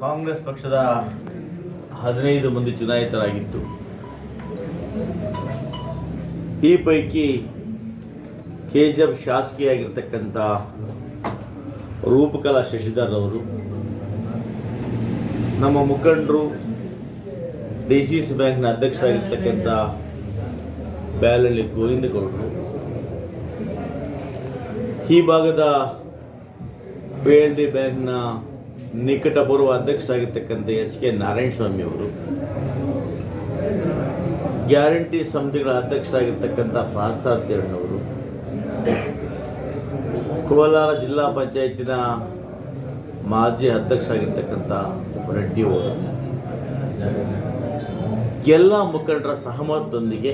ಕಾಂಗ್ರೆಸ್ ಪಕ್ಷದ ಹದಿನೈದು ಮಂದಿ ಚುನಾಯಿತರಾಗಿತ್ತು. ಈ ಪೈಕಿ ಕೆ ಜಿ ಎಫ್ ಶಾಸಕಿಯಾಗಿರ್ತಕ್ಕಂಥ ರೂಪಕಲಾ ಶಶಿಧರ್ ಅವರು, ನಮ್ಮ ಮುಖಂಡರು ಡಿ ಸಿ ಸಿ ಬ್ಯಾಂಕ್ನ ಅಧ್ಯಕ್ಷರಾಗಿರ್ತಕ್ಕಂಥ ಬ್ಯಾಲಳ್ಳಿ ಗೋವಿಂದಗೌಡರು. ಈ ಭಾಗದ ಪಿ ಎಲ್ ಡಿ ಬ್ಯಾಂಕ್ನ ನಿಕಟಪೂರ್ವ ಅಧ್ಯಕ್ಷರಾಗಿರ್ತಕ್ಕಂಥ ಎಚ್ ಕೆ ನಾರಾಯಣ ಸ್ವಾಮಿ ಅವರು. ಗ್ಯಾರಂಟಿ ಸಮಿತಿಗಳ ಅಧ್ಯಕ್ಷರಾಗಿರ್ತಕ್ಕಂಥ ಪಾರ್ಥಾರ್ಥಿ ಅಣ್ಣವರು ಕೋಲಾರ ಜಿಲ್ಲಾ ಪಂಚಾಯತಿನ ಮಾಜಿ ಅಧ್ಯಕ್ಷರಾಗಿರ್ತಕ್ಕಂಥ ರೆಡ್ಡಿ ಅವರು. ಎಲ್ಲ ಮುಖಂಡರ ಸಹಮತದೊಂದಿಗೆ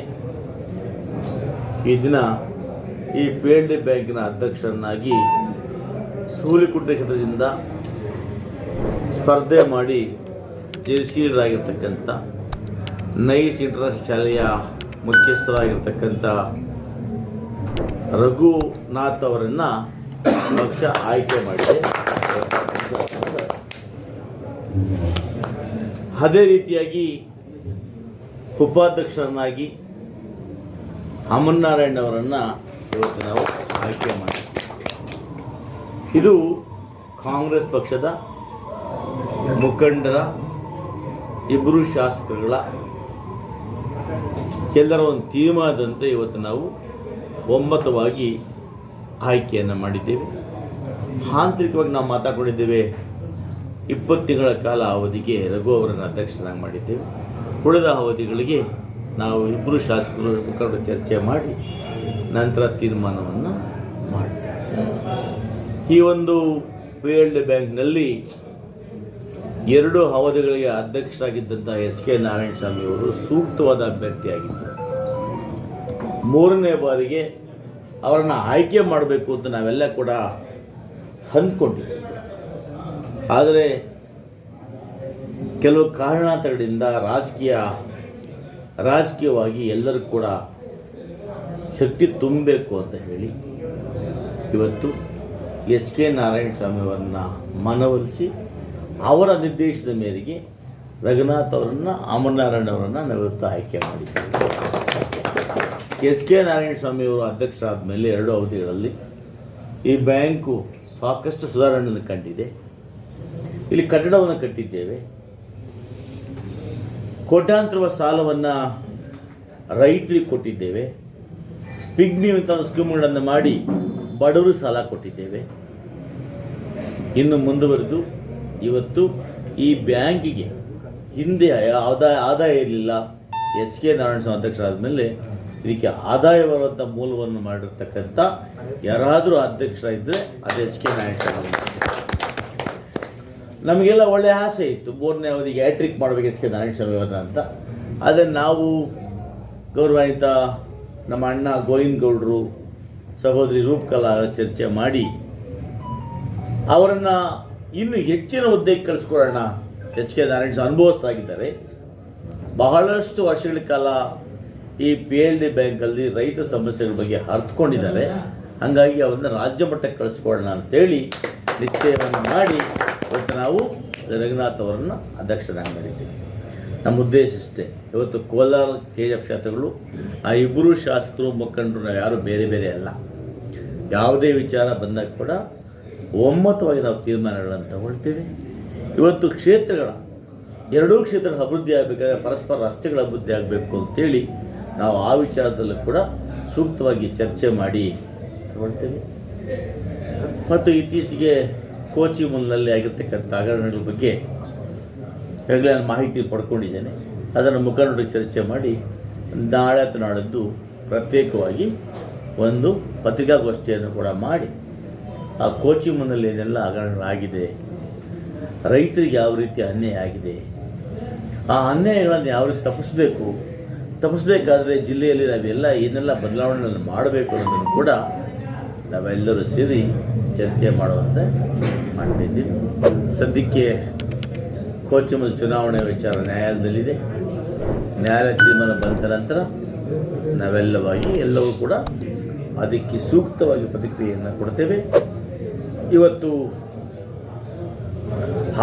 ಈ ದಿನ ಈ ಪಿ ಎಲ್ ಡಿ ಬ್ಯಾಂಕಿನ ಅಧ್ಯಕ್ಷರನ್ನಾಗಿ ಸೂಲಿಕುಂಟೆ ಕ್ಷೇತ್ರದಿಂದ ಸ್ಪರ್ಧೆ ಮಾಡಿ ಜಯಶೀಲರಾಗಿರ್ತಕ್ಕಂಥ ನೈಸ್ ಇಂಟರ್ನ್ಯಾಷನಲ್ ಶಾಲೆಯ ಮುಖ್ಯಸ್ಥರಾಗಿರ್ತಕ್ಕಂಥ ರಘುನಾಥ್ ಅವರನ್ನು ಪಕ್ಷ ಆಯ್ಕೆ ಮಾಡಿದೆ. ಅದೇ ರೀತಿಯಾಗಿ ಉಪಾಧ್ಯಕ್ಷರನ್ನಾಗಿ ಅಮರನಾರಾಯಣ್ ಅವರನ್ನು ಇವತ್ತು ನಾವು ಆಯ್ಕೆ ಮಾಡಿದ್ದೀವಿ. ಇದು ಕಾಂಗ್ರೆಸ್ ಪಕ್ಷದ ಮುಖಂಡರ ಇಬ್ಬರು ಶಾಸಕರುಗಳ ಎಲ್ಲರ ಒಂದು ತೀರ್ಮಾನದಂತೆ ಇವತ್ತು ನಾವು ಒಮ್ಮತವಾಗಿ ಆಯ್ಕೆಯನ್ನು ಮಾಡಿದ್ದೇವೆ. ಆಂತರಿಕವಾಗಿ ನಾವು ಮಾತಾಡಿಕೊಂಡಿದ್ದೇವೆ. ಇಪ್ಪತ್ತು ತಿಂಗಳ ಕಾಲ ಅವಧಿಗೆ ರಘು ಅವರನ್ನು ಅಧ್ಯಕ್ಷರಾಗಿ ಮಾಡಿದ್ದೇವೆ. ಉಳಿದ ಅವಧಿಗಳಿಗೆ ನಾವು ಇಬ್ಬರು ಶಾಸಕರು ಮುಖಂಡರು ಚರ್ಚೆ ಮಾಡಿ ನಂತರ ತೀರ್ಮಾನವನ್ನು ಮಾಡ್ತೇವೆ. ಈ ಒಂದು ಪಿ ಎಲ್ ಡಿ ಬ್ಯಾಂಕ್ನಲ್ಲಿ ಎರಡು ಅವಧಿಗಳಿಗೆ ಅಧ್ಯಕ್ಷರಾಗಿದ್ದಂಥ ಎಚ್ ಕೆ ನಾರಾಯಣ ಸ್ವಾಮಿ ಅವರು ಸೂಕ್ತವಾದ ಅಭ್ಯರ್ಥಿಯಾಗಿದ್ದರು. ಮೂರನೇ ಬಾರಿಗೆ ಅವರನ್ನು ಆಯ್ಕೆ ಮಾಡಬೇಕು ಅಂತ ನಾವೆಲ್ಲ ಕೂಡ ಅಂದ್ಕೊಂಡಿದ್ದೀವಿ ಆದರೆ ಕೆಲವು ಕಾರಣಾಂತರಗಳಿಂದ ರಾಜಕೀಯ, ರಾಜಕೀಯವಾಗಿ ಎಲ್ಲರೂ ಕೂಡ ಶಕ್ತಿ ತುಂಬಬೇಕು ಅಂತ ಹೇಳಿ ಇವತ್ತು ಎಚ್ ಕೆ ನಾರಾಯಣ ಸ್ವಾಮಿ ಅವರನ್ನು ಮನವೊಲಿಸಿ ಅವರ ನಿರ್ದೇಶದ ಮೇರೆಗೆ ರಘುನಾಥ್ ಅವರನ್ನು, ಅಮರನಾರಾಯಣ ಅವರನ್ನು ನಿವೃತ್ತ ಆಯ್ಕೆ ಮಾಡಿದ್ದಾರೆ. ಎಚ್ ಕೆ ನಾರಾಯಣ ಸ್ವಾಮಿ ಅವರು ಅಧ್ಯಕ್ಷರಾದ ಮೇಲೆ ಎರಡು ಅವಧಿಗಳಲ್ಲಿ ಈ ಬ್ಯಾಂಕು ಸಾಕಷ್ಟು ಸುಧಾರಣೆಯನ್ನು ಕಂಡಿದೆ. ಇಲ್ಲಿ ಕಟ್ಟಡವನ್ನು ಕಟ್ಟಿದ್ದೇವೆ. ಕೋಟ್ಯಾಂತರ ಸಾಲವನ್ನು ರೈತರಿಗೆ ಕೊಟ್ಟಿದ್ದೇವೆ. ಪಿಗ್ಮಿ ಅಂತ ಸ್ಕೀಮ್ಗಳನ್ನು ಮಾಡಿ ಬಡವರು ಸಾಲ ಕೊಟ್ಟಿದ್ದೇವೆ. ಇನ್ನು ಮುಂದುವರೆದು ಇವತ್ತು ಈ ಬ್ಯಾಂಕಿಗೆ ಹಿಂದೆ ಆದಾಯ ಆದಾಯ ಇರಲಿಲ್ಲ. ಎಚ್ ಕೆ ನಾರಾಯಣ ಸ್ವಾಮಿ ಅಧ್ಯಕ್ಷರಾದ ಮೇಲೆ ಇದಕ್ಕೆ ಆದಾಯ ಬರುವಂಥ ಮೂಲವನ್ನು ಮಾಡಿರ್ತಕ್ಕಂಥ ಯಾರಾದರೂ ಅಧ್ಯಕ್ಷರಾಗಿದ್ದರೆ ಅದು ಎಚ್ ಕೆ ನಾರಾಯಣ ಸ್ವಾಮಿ ನಮಗೆಲ್ಲ ಒಳ್ಳೆಯ ಆಸೆ ಇತ್ತು. ಮೂರನೇ ಅವಧಿಗೆ ಹ್ಯಾಟ್ರಿಕ್ ಮಾಡಬೇಕು ಎಚ್ ಕೆ ನಾರಾಯಣ ಸ್ವಾಮಿ ಅವರನ್ನ ಅಂತ. ಆದರೆ ನಾವು ಗೌರವಾನ್ವಿತ ನಮ್ಮ ಅಣ್ಣ ಗೋವಿಂದ ಗೌಡರು ಸಹೋದರಿ ರೂಪಕಲಾ ಚರ್ಚೆ ಮಾಡಿ ಅವರನ್ನು ಇನ್ನು ಹೆಚ್ಚಿನ ಹುದ್ದೆಗೆ ಕಳಿಸ್ಕೊಡೋಣ. ಎಚ್ ಕೆ ನಾರಾಯಣ ಅನುಭವಿಸ್ತಾಗಿದ್ದಾರೆ ಬಹಳಷ್ಟು ವರ್ಷಗಳ ಕಾಲ ಈ ಪಿ ಎಲ್ ಡಿ ಬ್ಯಾಂಕಲ್ಲಿ ರೈತ ಸಮಸ್ಯೆಗಳ ಬಗ್ಗೆ ಅರ್ಥಕೊಂಡಿದ್ದಾರೆ ಹಾಗಾಗಿ ಅವ್ರನ್ನ ರಾಜ್ಯ ಮಟ್ಟಕ್ಕೆ ಕಳಿಸ್ಕೊಡೋಣ ಅಂತೇಳಿ ನಿಶ್ಚಯವನ್ನು ಮಾಡಿ ಇವತ್ತು ನಾವು ರಂಗನಾಥ್ ಅವರನ್ನು ಅಧ್ಯಕ್ಷರಾಗಿ ಮಾಡಿದ್ದೀವಿ. ನಮ್ಮ ಉದ್ದೇಶ ಇಷ್ಟೇ. ಇವತ್ತು ಕೋಲಾರ ಕೆ ಎಫ್ ಕ್ಷೇತ್ರಗಳು, ಆ ಇಬ್ಬರು ಶಾಸಕರು, ಮುಖಂಡರು ನಾವು ಯಾರು ಬೇರೆ ಬೇರೆ ಅಲ್ಲ. ಯಾವುದೇ ವಿಚಾರ ಬಂದಾಗ ಕೂಡ ಒಮ್ಮತವಾಗಿ ನಾವು ತೀರ್ಮಾನಗಳನ್ನು ತಗೊಳ್ತೇವೆ. ಇವತ್ತು ಕ್ಷೇತ್ರಗಳ, ಎರಡೂ ಕ್ಷೇತ್ರಗಳ ಅಭಿವೃದ್ಧಿ ಆಗಬೇಕಾದ್ರೆ ಪರಸ್ಪರ ರಸ್ತೆಗಳ ಅಭಿವೃದ್ಧಿ ಆಗಬೇಕು ಅಂತೇಳಿ ನಾವು ಆ ವಿಚಾರದಲ್ಲೂ ಕೂಡ ಸೂಕ್ತವಾಗಿ ಚರ್ಚೆ ಮಾಡಿ ತಗೊಳ್ತೇವೆ. ಮತ್ತು ಇತ್ತೀಚೆಗೆ ಕೋಚಿ ಮೂಲದಲ್ಲಿ ಆಗಿರ್ತಕ್ಕಂಥ ಹಗರಣಗಳ ಬಗ್ಗೆ ಈಗಲೇ ಮಾಹಿತಿ ಪಡ್ಕೊಂಡಿದ್ದೇನೆ. ಅದನ್ನು ಮುಖಂಡರು ಚರ್ಚೆ ಮಾಡಿ ನಾಳೆ ಅಥವಾ ಪ್ರತ್ಯೇಕವಾಗಿ ಒಂದು ಪತ್ರಿಕಾಗೋಷ್ಠಿಯನ್ನು ಕೂಡ ಮಾಡಿ ಆ ಕೋಚಿ ಮುನ್ನಲ್ಲಿ ಏನೆಲ್ಲ ಹಗರಣಗಳಾಗಿದೆ ರೈತರಿಗೆ ಯಾವ ರೀತಿ ಅನ್ಯಾಯ ಆಗಿದೆ? ಆ ಅನ್ಯಾಯಗಳನ್ನು ಯಾವ ರೀತಿ ತಪ್ಪಿಸ್ಬೇಕು? ತಪ್ಪಿಸ್ಬೇಕಾದ್ರೆ ಜಿಲ್ಲೆಯಲ್ಲಿ ನಾವೆಲ್ಲ ಏನೆಲ್ಲ ಬದಲಾವಣೆಗಳನ್ನು ಮಾಡಬೇಕು ಅನ್ನೋದನ್ನು ಕೂಡ ನಾವೆಲ್ಲರೂ ಸೇರಿ ಚರ್ಚೆ ಮಾಡುವಂತೆ ಮಾಡ್ತಿದ್ದೀವಿ. ಸದ್ಯಕ್ಕೆ ಕೋಚಿಮಲ್ ಚುನಾವಣೆ ವಿಚಾರ ನ್ಯಾಯಾಲಯದಲ್ಲಿದೆ. ನ್ಯಾಯಾಲಯ ತೀರ್ಮಾನ ಬಂದ ನಂತರ ನಾವೆಲ್ಲವಾಗಿ ಎಲ್ಲವೂ ಕೂಡ ಅದಕ್ಕೆ ಸೂಕ್ತವಾಗಿ ಪ್ರತಿಕ್ರಿಯೆಯನ್ನು ಕೊಡ್ತೇವೆ. ಇವತ್ತು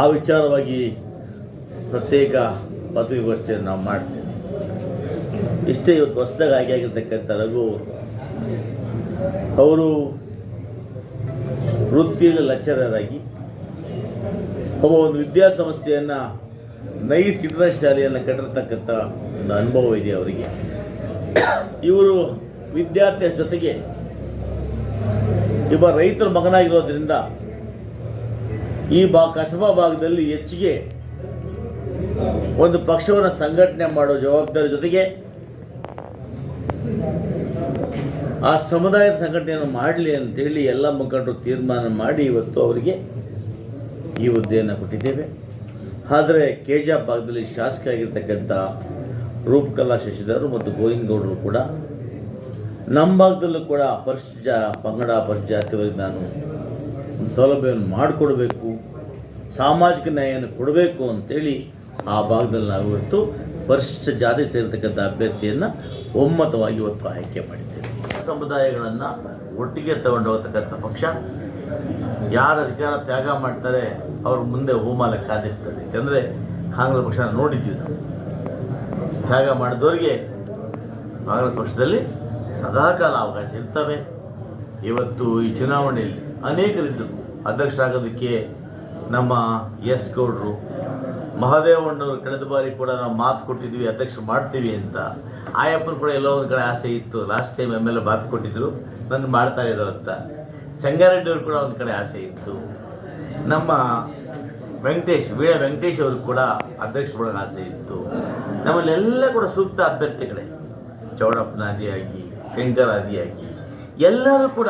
ಆ ವಿಚಾರವಾಗಿ ಪ್ರತ್ಯೇಕ ಪತ್ರಿಕಾಗೋಷ್ಠಿಯನ್ನು ನಾವು ಮಾಡ್ತೇವೆ. ಇಷ್ಟೇ ಇವತ್ತು ಹೊಸದಾಗಿ ಆಗಿ ಆಗಿರ್ತಕ್ಕಂಥ ರಘು ಅವರು ವೃತ್ತಿಯಲ್ಲಿ ಲೆಕ್ಚರರಾಗಿ ಒಬ್ಬ ಒಂದು ವಿದ್ಯಾಸಂಸ್ಥೆಯನ್ನು ನೈಸ್ ಇಂಟರ್ನೆಟ್ ಶಾಲೆಯನ್ನು ಕಟ್ಟಿರ್ತಕ್ಕಂಥ ಒಂದು ಅನುಭವ ಇದೆ ಅವರಿಗೆ. ಇವರು ವಿದ್ಯಾರ್ಥಿಯ ಜೊತೆಗೆ ಒಬ್ಬ ರೈತರ ಮಗನಾಗಿರೋದ್ರಿಂದ ಈ ಬಾ ಕಸಬಾ ಭಾಗದಲ್ಲಿ ಹೆಚ್ಚಿಗೆ ಒಂದು ಪಕ್ಷವನ್ನು ಸಂಘಟನೆ ಮಾಡೋ ಜವಾಬ್ದಾರಿ ಜೊತೆಗೆ ಆ ಸಮುದಾಯದ ಸಂಘಟನೆಯನ್ನು ಮಾಡಲಿ ಅಂತೇಳಿ ಎಲ್ಲ ಮುಖಂಡರು ತೀರ್ಮಾನ ಮಾಡಿ ಇವತ್ತು ಅವರಿಗೆ ಈ ಹುದ್ದೆಯನ್ನು ಕೊಟ್ಟಿದ್ದೇವೆ. ಆದರೆ ಕೆಜಾ ಭಾಗದಲ್ಲಿ ಶಾಸಕ ಆಗಿರ್ತಕ್ಕಂಥ ರೂಪಕಲಾ ಶಶಿಧರ್ ಮತ್ತು ಗೋವಿಂದ ಗೌಡರು ಕೂಡ ನಮ್ಮ ಭಾಗದಲ್ಲೂ ಕೂಡ ಪರಿಶಿಷ್ಟ ಜಾ- ಪಂಗಡ ಪರಿಶಿಷ್ಟ ಜಾತಿಯವರಿಗೆ ನಾನು ಒಂದು ಸೌಲಭ್ಯವನ್ನು ಮಾಡಿಕೊಡ್ಬೇಕು, ಸಾಮಾಜಿಕ ನ್ಯಾಯವನ್ನು ಕೊಡಬೇಕು ಅಂತೇಳಿ ಆ ಭಾಗದಲ್ಲಿ ನಾವು ಇವತ್ತು ಪರಿಶಿಷ್ಟ ಜಾತಿ ಸೇರಿರ್ತಕ್ಕಂಥ ಅಭ್ಯರ್ಥಿಯನ್ನು ಒಮ್ಮತವಾಗಿ ಇವತ್ತು ಆಯ್ಕೆ ಮಾಡಿದ್ದೇವೆ. ಸಮುದಾಯಗಳನ್ನು ಒಟ್ಟಿಗೆ ತಗೊಂಡು ಹೋಗ್ತಕ್ಕಂಥ ಪಕ್ಷ, ಯಾರು ಅಧಿಕಾರ ತ್ಯಾಗ ಮಾಡ್ತಾರೆ, ಅವ್ರ ಮುಂದೆ ಹೋಮಾಲ ಕಾದಿರ್ತದೆ ಯಾಕಂದರೆ ಕಾಂಗ್ರೆಸ್ ಪಕ್ಷ ನೋಡಿದ್ದೀವಿ ನಾವು. ತ್ಯಾಗ ಮಾಡಿದವರಿಗೆ ಕಾಂಗ್ರೆಸ್ ಪಕ್ಷದಲ್ಲಿ ಸದಾಕಾಲ ಅವಕಾಶ ಇರ್ತವೆ. ಇವತ್ತು ಈ ಚುನಾವಣೆಯಲ್ಲಿ ಅನೇಕರಿದ್ದರು. ಅಧ್ಯಕ್ಷರಾಗೋದಕ್ಕೆ ನಮ್ಮ ಎಸ್ ಗೌಡರು, ಮಹದೇವಣ್ಣವರು ಕಳೆದ ಬಾರಿ ಕೂಡ ನಾವು ಮಾತು ಕೊಟ್ಟಿದ್ವಿ, ಅಧ್ಯಕ್ಷರು ಮಾಡ್ತೀವಿ ಅಂತ. ಆಯಪ್ಪನ ಕೂಡ ಎಲ್ಲೋ ಒಂದು ಕಡೆ ಆಸೆ ಇತ್ತು. Last time M L A ಮಾತು ಕೊಟ್ಟಿದ್ರು ನನ್ನ ಮಾಡ್ತಾ ಇರೋ ಅಂತ. ಚಂಗಾರೆಡ್ಡಿಯವ್ರು ಕೂಡ ಒಂದು ಕಡೆ ಆಸೆ ಇತ್ತು. ನಮ್ಮ ವೆಂಕಟೇಶ್ ವೀಳ ವೆಂಕಟೇಶ್ ಅವರು ಕೂಡ ಅಧ್ಯಕ್ಷ ಕೂಡ ಆಸೆ ಇತ್ತು. ನಮ್ಮಲ್ಲೆಲ್ಲ ಕೂಡ ಸೂಕ್ತ ಅಭ್ಯರ್ಥಿಗಳೇ. ಚೌಡಪ್ಪನ ಆದಿಯಾಗಿ ಎಲ್ಲರೂ ಕೂಡ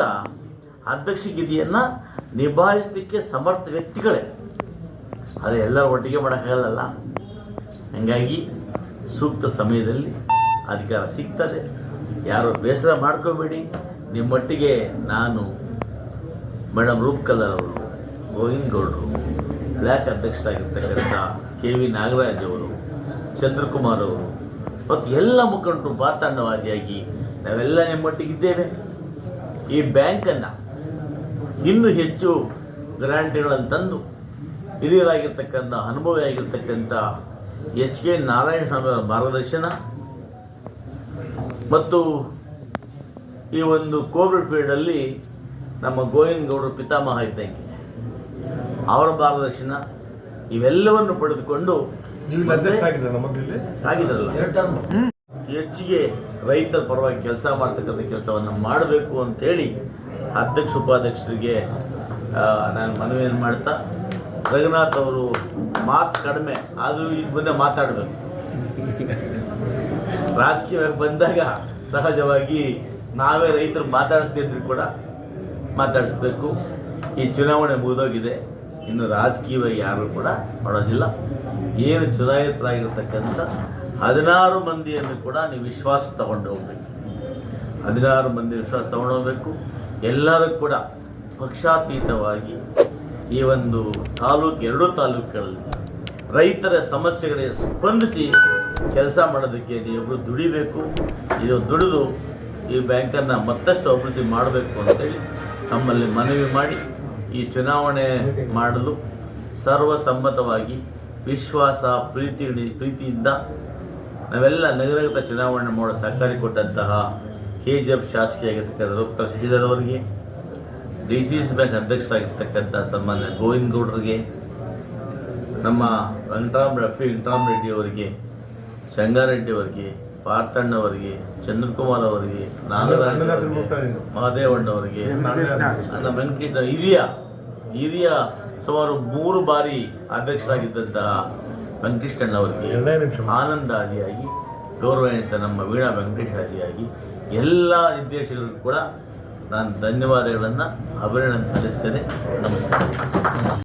ಅಧ್ಯಕ್ಷ ಗಿರಿಯನ್ನು ನಿಭಾಯಿಸಲಿಕ್ಕೆ ಸಮರ್ಥ ವ್ಯಕ್ತಿಗಳೇ. ಆದರೆ ಎಲ್ಲರೂ ಒಟ್ಟಿಗೆ ಮಾಡೋಕ್ಕಾಗಲ್ಲ ಹಾಗಾಗಿ ಸೂಕ್ತ ಸಮಯದಲ್ಲಿ ಅಧಿಕಾರ ಸಿಗ್ತದೆ. ಯಾರು ಬೇಸರ ಮಾಡ್ಕೋಬೇಡಿ. ನಿಮ್ಮೊಟ್ಟಿಗೆ ನಾನು ಮೇಡಮ್ ರೂಪ್ಕಲ್ಲರ್ ಅವರು, ಗೋವಿಂದ್ ಗೌಡರು ಬ್ಲ್ಯಾಕ್ ಅಧ್ಯಕ್ಷರಾಗಿರ್ತಕ್ಕಂಥ ಕೆ ವಿ ನಾಗರಾಜ್ ಅವರು, ಚಂದ್ರಕುಮಾರ್ ಅವರು, ಮತ್ತು ಎಲ್ಲ ಮುಖಂಡರು ಪಾತಾಂಡವಾದಿಯಾಗಿ ನಾವೆಲ್ಲ ನಿಮ್ಮೊಟ್ಟಿಗಿದ್ದೇವೆ ಈ ಬ್ಯಾಂಕನ್ನು ಇನ್ನೂ ಹೆಚ್ಚು ಗ್ಯಾರಂಟಿಗಳನ್ನು ತಂದು ಹಿರಿಯರಾಗಿರ್ತಕ್ಕಂಥ ಅನುಭವಿ ಆಗಿರ್ತಕ್ಕಂಥ ಎಚ್ ಕೆ ನಾರಾಯಣ ಸ್ವಾಮಿ ಅವರ ಮಾರ್ಗದರ್ಶನ ಮತ್ತು ಈ ಒಂದು ಕೋವಿಡ್ ಪೀರಿಯಡಲ್ಲಿ ನಮ್ಮ ಗೋವಿಂದ ಗೌಡರ ಪಿತಾಮಹ ಇದ್ದಂಗೆ ಅವರ ಮಾರ್ಗದರ್ಶನ ಇವೆಲ್ಲವನ್ನು ಪಡೆದುಕೊಂಡು ಆಗಿದ್ರಲ್ಲ ಹೆಚ್ಚಿಗೆ ರೈತರ ಪರವಾಗಿ ಕೆಲಸ ಮಾಡ್ತಕ್ಕಂಥ ಕೆಲಸವನ್ನು ಮಾಡಬೇಕು ಅಂತೇಳಿ ಅಧ್ಯಕ್ಷ, ಉಪಾಧ್ಯಕ್ಷರಿಗೆ ನಾನು ಮನವಿಯನ್ನು ಮಾಡ್ತಾ ರಘುನಾಥ್ ಅವರು ಮಾತು ಕಡಿಮೆ, ಆದರೂ ಇದು ಮುಂದೆ ಮಾತಾಡಬೇಕು. ರಾಜಕೀಯವಾಗಿ ಬಂದಾಗ ಸಹಜವಾಗಿ ನಾವೇ ರೈತರು ಮಾತಾಡಿಸ್ತಿದ್ರು ಕೂಡ ಮಾತಾಡಿಸ್ಬೇಕು. ಈ ಚುನಾವಣೆ ಮುಗಿದೋಗಿದೆ. ಇನ್ನು ರಾಜಕೀಯವಾಗಿ ಯಾರು ಕೂಡ ಮಾಡೋದಿಲ್ಲ. ಏನು ಚುನಾಯಿತರಾಗಿರ್ತಕ್ಕಂಥ ಹದಿನಾರು ಮಂದಿಯನ್ನು ಕೂಡ ನೀವು ವಿಶ್ವಾಸ ತಗೊಂಡು ಹೋಗ್ಬೇಕು. ಹದಿನಾರು ಮಂದಿ ವಿಶ್ವಾಸ ತಗೊಂಡು ಹೋಗ್ಬೇಕು. ಎಲ್ಲರೂ ಕೂಡ ಪಕ್ಷಾತೀತವಾಗಿ ಈ ಒಂದು ತಾಲೂಕು, ಎರಡೂ ತಾಲೂಕುಗಳಲ್ಲಿ ರೈತರ ಸಮಸ್ಯೆಗಳಿಗೆ ಸ್ಪಂದಿಸಿ ಕೆಲಸ ಮಾಡೋದಕ್ಕೆ ನೀವು ದುಡಿಬೇಕು. ಇದು ದುಡಿದು ಈ ಬ್ಯಾಂಕನ್ನು ಮತ್ತಷ್ಟು ಅಭಿವೃದ್ಧಿ ಮಾಡಬೇಕು ಅಂತೇಳಿ ನಮ್ಮಲ್ಲಿ ಮನವಿ ಮಾಡಿ ಈ ಚುನಾವಣೆ ಮಾಡಲು ಸರ್ವಸಮ್ಮತವಾಗಿ ವಿಶ್ವಾಸ, ಪ್ರೀತಿ, ಪ್ರೀತಿಯಿಂದ ನಾವೆಲ್ಲ ನಗರಗತ ಚುನಾವಣೆ ಮಾಡೋ ಸಹಕಾರಿ ಕೊಟ್ಟಂತಹ ಕೆ ಜಿ ಎಫ್ ಶಾಸಕಿಯಾಗಿರ್ತಕ್ಕಂಥ ಡಾಕ್ಟರ್ ಶಶಿಧರ್ ಅವರಿಗೆ ಡಿ ಸಿ ಸಿ ಬ್ಯಾಂಕ್ ಅಧ್ಯಕ್ಷರಾಗಿರ್ತಕ್ಕಂಥ ಸನ್ಮಾನ್ಯ ಗೋವಿಂದ ಗೌಡರಿಗೆ ನಮ್ಮ ವೆಂಕಟರಾಮ್ ರಫಿ ವೆಂಕಟರಾಮ್ ರೆಡ್ಡಿ ಅವರಿಗೆ ಚಂಗಾರೆಡ್ಡಿ ಅವರಿಗೆ ಪಾರ್ಥಣ್ಣ ಅವರಿಗೆ ಚಂದ್ರಕುಮಾರ್ ಅವರಿಗೆ ಮಹಾದೇವಣ್ಣವರಿಗೆ ನನ್ನ ಅವರಿಗೆ, ಮಹದೇವಣ್ಣ ಅವರಿಗೆ ನಮ್ಮ ವೆಂಕಟೇಶ್ವರ ಹಿರಿಯ ಹಿರಿಯ ಸುಮಾರು ಮೂರು ಬಾರಿ ಅಧ್ಯಕ್ಷರಾಗಿದ್ದಂತಹ ವೆಂಕಟೇಶಣ್ಣ ಆನಂದಾದಿಯಾಗಿ ಗೌರವಾನ್ವಿತ ನಮ್ಮ ವೀಣಾ ವೆಂಕಟೇಶಾದಿಯಾಗಿ ಎಲ್ಲ ನಿರ್ದೇಶಕರಿಗೂ ಕೂಡ ನಾನು ಧನ್ಯವಾದಗಳನ್ನು ಅಭಿನಂದನೆ ಸಲ್ಲಿಸ್ತೇನೆ. ನಮಸ್ಕಾರ.